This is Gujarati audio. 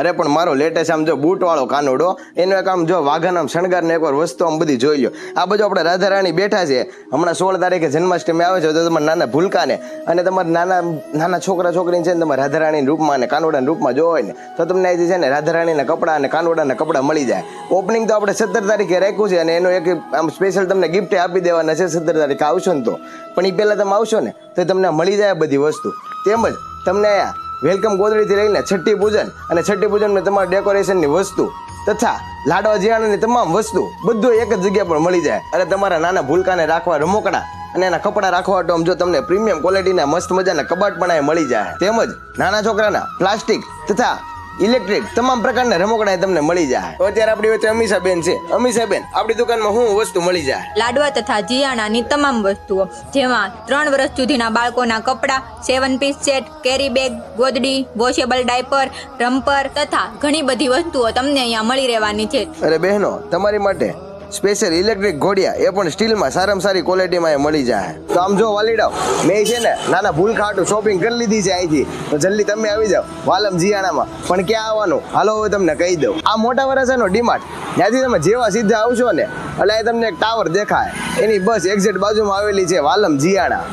અરે પણ મારો લેટેસ્ટ આમ જો બૂટ વાળો કાનુડો, એનો એક આમ જો વાઘન આમ શણગાર ને એકવાર વસ્તુ આમ બધી જોઈ લો આ બધું આપણે રાધા રાણી બેઠા છે. હમણાં સોળ તારીખે જન્માષ્ટમી આવે છે, તો તમારા નાના ભૂલકાને અને તમારા નાના નાના છોકરા છોકરીને છે ને તમારે રાધા રાણીના રૂપમાં અને કાનુડાના રૂપમાં જોવો હોય ને, તો તમને અહીંથી છે ને રાધા રાણીના કપડાં અને કાનુડાના કપડાં મળી જાય. ઓપનિંગ તો આપણે સત્તર તારીખે રાખ્યું છે અને એનો એક આમ સ્પેશિયલ તમને ગિફ્ટ આપી દેવાના છે સત્તર તારીખે આવશો ને તો. પણ એ પહેલાં તમે આવશો ને, તો તમને મળી જાય બધી વસ્તુ. તેમજ તમને વેલકમ ગોદડીથી લઈને છઠ્ઠી પૂજન અને છઠ્ઠી પૂજનમાં તમારા ડેકોરેશનની વસ્તુ તથા લાડવા જીયાણાની તમામ વસ્તુ બધું એક જ જગ્યા પર મળી જાય. અને તમારા નાના ભૂલકાને રાખવા રમકડા અને એના કપડાં રાખવા તો આમ જો તમને પ્રીમિયમ ક્વોલિટીના મસ્ત મજાના કબાટ પણ મળી જાય. તેમજ નાના છોકરાના પ્લાસ્ટિક તથા ઇલેક્ટ્રિક તમામ પ્રકારના રમકડા તમને મળી જાય. તો અત્યારે આપણી વચ્ચે અમીષા બેન છે. અમીષા બેન આપણી દુકાનમાં શું વસ્તુ મળી જાય. લાડવા તથા જીયાણાની તમામ વસ્તુઓ જેમાં ત્રણ વર્ષ સુધીના બાળકોના કપડાં seven piece set carry bag ગોદડી washable diaper romper તથા ઘણી બધી વસ્તુઓ તમને અહીંયા મળી રહેવાની છે. અરે બહેનો તમારી માટે સ્પેશિયલ ઇલેક્ટ્રિક ઘોડિયા એ પણ સ્ટીલમાં સારામાં સારી ક્વોલિટીમાં એ મળી જાય. તો આમ જો વાલીડાઓ, મેં છે ને નાના ભૂલ ખાટું શોપિંગ કરી લીધી છે અહીંથી. તો જલ્દી તમે આવી જાઓ, વાલમ જીયાણામાં. પણ ક્યાં આવવાનું? હાલો, હવે તમને કહી દઉં. આ મોટા વરસાનો ડીમાર્ટ ત્યાંથી તમે જેવા સીધા આવશો ને, એટલે તમને એક ટાવર દેખાય. એની બસ એક્ઝેક્ટ બાજુમાં આવેલી છે વાલમ જીયાણા.